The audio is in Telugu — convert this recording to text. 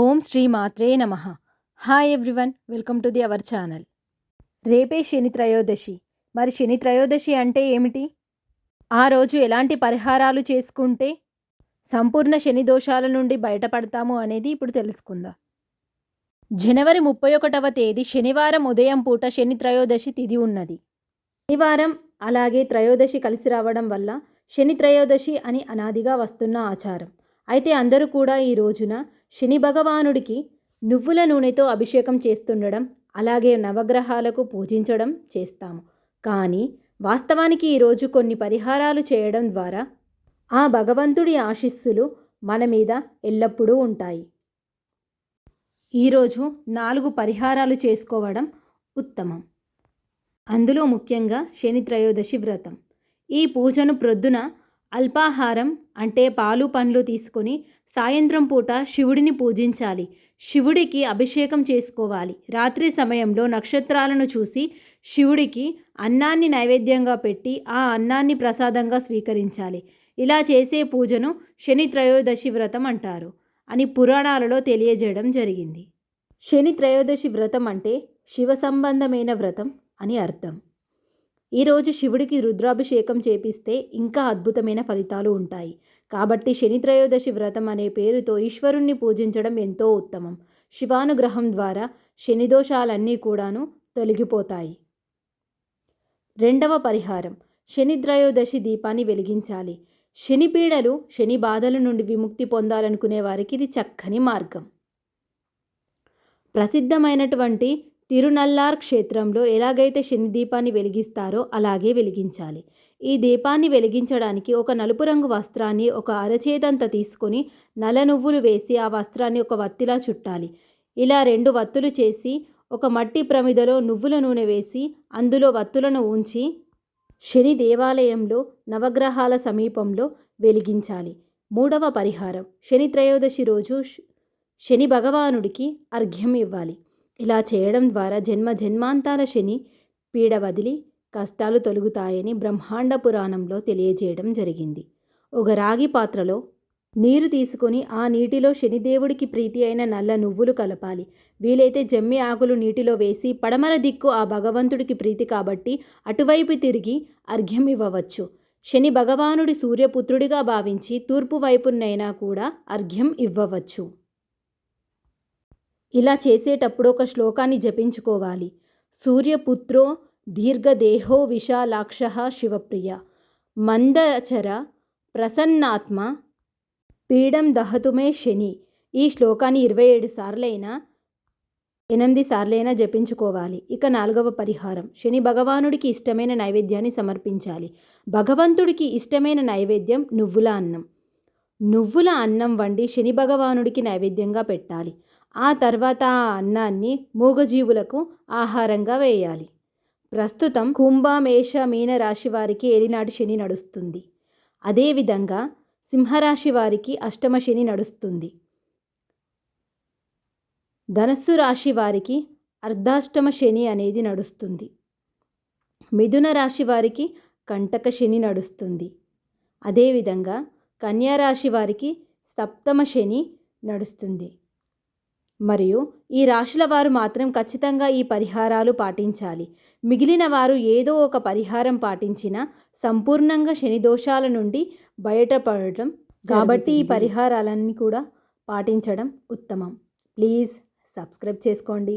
ఓం శ్రీ మాత్రే నమ. Hi everyone welcome to the our channel. రేపే శని త్రయోదశి. మరి శని త్రయోదశి అంటే ఏమిటి? ఆ రోజు ఎలాంటి పరిహారాలు చేసుకుంటే సంపూర్ణ శని దోషాల నుండి బయటపడతాము అనేది ఇప్పుడు తెలుసుకుందాం. జనవరి ముప్పై ఒకటవ తేదీ శనివారం ఉదయం పూట శని త్రయోదశి తిది ఉన్నది. శనివారం అలాగే త్రయోదశి కలిసి రావడం వల్ల శని త్రయోదశి అని అనాదిగా వస్తున్న ఆచారం. అయితే అందరూ కూడా ఈ రోజున శని భగవానుడికి నువ్వుల నూనెతో అభిషేకం చేస్తుండడం అలాగే నవగ్రహాలకు పూజించడం చేస్తాము. కానీ వాస్తవానికి ఈరోజు కొన్ని పరిహారాలు చేయడం ద్వారా ఆ భగవంతుడి ఆశీస్సులు మన మీద ఎల్లప్పుడూ ఉంటాయి. ఈరోజు నాలుగు పరిహారాలు చేసుకోవడం ఉత్తమం. అందులో ముఖ్యంగా శని త్రయోదశి వ్రతం. ఈ పూజను ప్రొద్దున అల్పాహారం అంటే పాలు పండ్లు తీసుకొని సాయంత్రం పూట శివుడిని పూజించాలి. శివుడికి అభిషేకం చేసుకోవాలి. రాత్రి సమయంలో నక్షత్రాలను చూసి శివుడికి అన్నాన్ని నైవేద్యంగా పెట్టి ఆ అన్నాన్ని ప్రసాదంగా స్వీకరించాలి. ఇలా చేసే పూజను శని త్రయోదశి వ్రతం అంటారు అని పురాణాలలో తెలియజేయడం జరిగింది. శని త్రయోదశి వ్రతం అంటే శివ సంబంధమైన వ్రతం అని అర్థం. ఈరోజు శివుడికి రుద్రాభిషేకం చేపిస్తే ఇంకా అద్భుతమైన ఫలితాలు ఉంటాయి. కాబట్టి శని త్రయోదశి వ్రతం అనే పేరుతో ఈశ్వరుణ్ణి పూజించడం ఎంతో ఉత్తమం. శివానుగ్రహం ద్వారా శని దోషాలన్నీ కూడాను తొలగిపోతాయి. రెండవ పరిహారం. శనిత్రయోదశి దీపాన్ని వెలిగించాలి. శని పీడలు శని బాధల నుండి విముక్తి పొందాలనుకునే వారికి ఇది చక్కని మార్గం. ప్రసిద్ధమైనటువంటి తిరునల్లార్ క్షేత్రంలో ఎలాగైతే శని దీపాన్ని వెలిగిస్తారో అలాగే వెలిగించాలి. ఈ దీపాన్ని వెలిగించడానికి ఒక నలుపు రంగు వస్త్రాన్ని ఒక అరచేతంత తీసుకొని నల్ల నువ్వులు వేసి ఆ వస్త్రాన్ని ఒక వత్తిలా చుట్టాలి. ఇలా రెండు వత్తులు చేసి ఒక మట్టి ప్రమిదలో నువ్వుల నూనె వేసి అందులో వత్తులను ఉంచి శని దేవాలయంలో నవగ్రహాల సమీపంలో వెలిగించాలి. మూడవ పరిహారం. శని త్రయోదశి రోజు శని భగవానుడికి అర్ఘ్యం ఇవ్వాలి. ఇలా చేయడం ద్వారా జన్మ జన్మాంతాల శని పీడ వదిలి కష్టాలు తొలుగుతాయని బ్రహ్మాండ పురాణంలో తెలియజేయడం జరిగింది. ఒక రాగి పాత్రలో నీరు తీసుకొని ఆ నీటిలో శనిదేవుడికి ప్రీతి అయిన నల్ల నువ్వులు కలపాలి. వీలైతే జమ్మి ఆకులు నీటిలో వేసి పడమర దిక్కు ఆ భగవంతుడికి ప్రీతి కాబట్టి అటువైపు తిరిగి అర్ఘ్యం ఇవ్వవచ్చు. శని భగవానుడి సూర్యపుత్రుడిగా భావించి తూర్పు వైపునైనా కూడా అర్ఘ్యం ఇవ్వవచ్చు. ఇలా చేసేటప్పుడు ఒక శ్లోకాన్ని జపించుకోవాలి. సూర్యపుత్రో దీర్ఘదేహో విశాలాక్ష శివప్రియ. మందచర ప్రసన్నాత్మ పీడం దహతుమే శని. ఈ శ్లోకాన్ని ఇరవై ఏడు సార్లైనా ఎనిమిది సార్లైనా జపించుకోవాలి. ఇక నాలుగవ పరిహారం. శని భగవానుడికి ఇష్టమైన నైవేద్యాన్ని సమర్పించాలి. భగవంతుడికి ఇష్టమైన నైవేద్యం నువ్వుల అన్నం. నువ్వుల అన్నం వండి శని భగవానుడికి నైవేద్యంగా పెట్టాలి. ఆ తర్వాత ఆ అన్నాన్ని మూగజీవులకు ఆహారంగా వేయాలి. ప్రస్తుతం కుంభమేష మీన రాశి వారికి ఏలినాటి శని నడుస్తుంది. అదేవిధంగా సింహరాశి వారికి అష్టమ శని నడుస్తుంది. ధనస్సు రాశి వారికి అర్ధాష్టమ శని అనేది నడుస్తుంది. మిథున రాశి వారికి కంటక శని నడుస్తుంది. అదేవిధంగా కన్యారాశి వారికి సప్తమ శని నడుస్తుంది. మరియు ఈ రాశుల వారు మాత్రం ఖచ్చితంగా ఈ పరిహారాలు పాటించాలి. మిగిలిన వారు ఏదో ఒక పరిహారం పాటించిన సంపూర్ణంగా శని దోషాల నుండి బయటపడటం కాబట్టి ఈ పరిహారాలన్నీ కూడా పాటించడం ఉత్తమం. ప్లీజ్ సబ్స్క్రైబ్ చేసుకోండి.